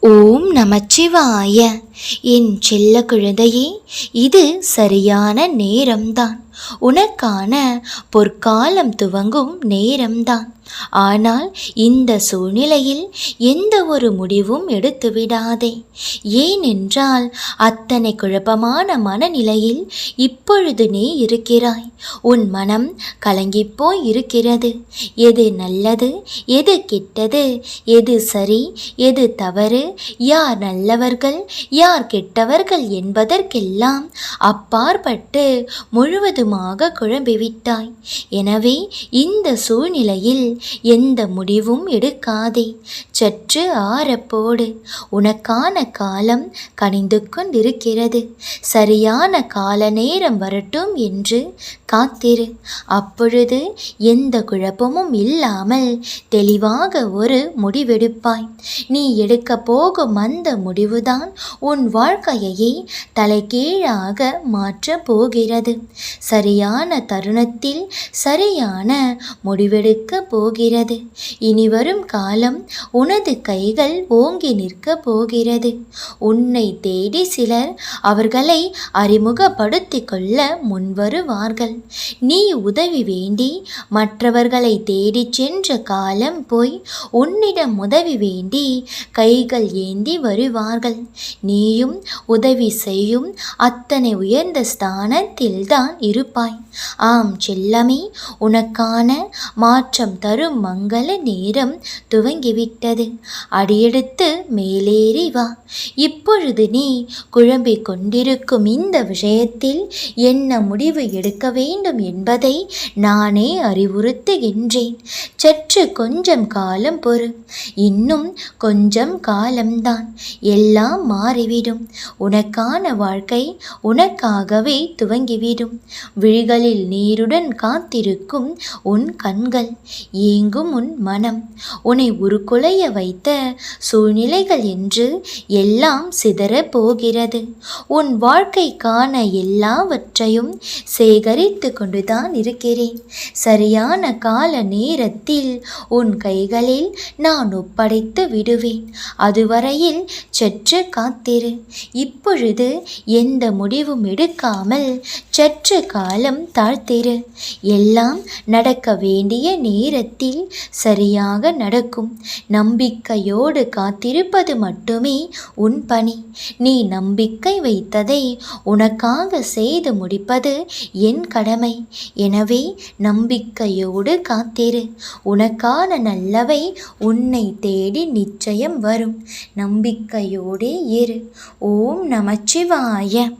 ஓம் நமச்சிவாய. என் செல்ல குழந்தையே இது சரியான நேரம்தான். உனக்கான பொற்காலம் துவங்கும் நேரம்தான். ஆனால் இந்த சூழ்நிலையில் எந்த ஒரு முடிவும் எடுத்து விடாதே. ஏனென்றால் அத்தனை குழப்பமான மனநிலையில் இப்பொழுது நீ இருக்கிறாய். உன் மனம் கலங்கிப்போய் இருக்கிறது. எது நல்லது எது கெட்டது எது சரி எது தவறு யார் நல்லவர்கள் யார் கெட்டவர்கள் என்பதற்கெல்லாம் அப்பாற்பட்டு முழுவதுமாக குழம்பிவிட்டாய். எனவே இந்த சூழ்நிலையில் எந்த முடிவும் எடுக்காதே. சற்று ஆறப்போடு உனக்கான காலம் கனிந்து கொண்டிருக்கிறது. சரியான கால நேரம் வரட்டும் என்று காத்திரு. அப்பொழுது எந்த குழப்பமும் இல்லாமல் தெளிவாக ஒரு முடிவெடுப்பாய். நீ எடுக்க போகும் அந்த முடிவுதான் உன் வாழ்க்கையை தலைகீழாக மாற்றப் போகிறது. சரியான தருணத்தில் சரியான முடிவெடுக்க போகிறது. இனி வரும் காலம் உனது கைகள் ஓங்கி நிற்க போகிறது. உன்னை தேடி சிலர் அவர்களை அறிமுகப்படுத்திக் கொள்ள முன்வருவார்கள் நீ உதவி வேண்டி மற்றவர்களை தேடிச் சென்ற காலம் போய் உன்னிடம் உதவி வேண்டி கைகள் ஏந்தி வருவார்கள். நீயும் உதவி செய்யும் அத்தனை உயர்ந்த ஸ்தானத்தில்தான் இருப்பாய். ஆம் செல்லமே உனக்கான மாற்றம் தரும் மங்கள நேரம் துவங்கிவிட்டது. அடியெடுத்து மேலேறி வா. இப்பொழுது நீ குழம்பிக் கொண்டிருக்கும் இந்த விஷயத்தில் என்ன முடிவு எடுக்க வேண்டும் என்பதை நானே அறிவுறுத்துகின்றேன். சற்று கொஞ்சம் காலம் பொறு. இன்னும் கொஞ்சம் காலம்தான். எல்லாம் மாறிவிடும். உனக்கான வாழ்க்கை உனக்காகவே துவங்கிவிடும். விழிகளில் நீருடன் காத்திருக்கும் உன் கண்கள். ஏங்கும் உன் மனம். உன்னை உருக்குலைய வைத்த சூழ்நிலைகள் என்று எல்லாம் சிதறப் போகிறது. உன் வாழ்க்கைக்கான எல்லாவற்றையும் சேகரித்து கொண்டுதான் இருக்கிறேன். சரியான கால நேரத்தில் உன் கைகளில் நான் ஒப்படைத்து விடுவேன். அதுவரையில் சற்று காத்திரு. இப்பொழுது எந்த முடிவும் எடுக்காமல் சற்று காலம் தாழ்த்திரு. எல்லாம் நடக்க வேண்டிய நேரத்தில் சரியாக நடக்கும். நம்பிக்கையோடு காத்திருப்பது மட்டுமே உன் பணி. நீ நம்பிக்கை வைத்ததை உனக்காக செய்து முடிப்பது என் கடமை. எனவே நம்பிக்கையோடு காத்திரு. உனக்கான நல்லவை உன்னை தேடி நிச்சயம் வரும். நம்பிக்கையோடே இரு. ஓம் நமச்சிவாய.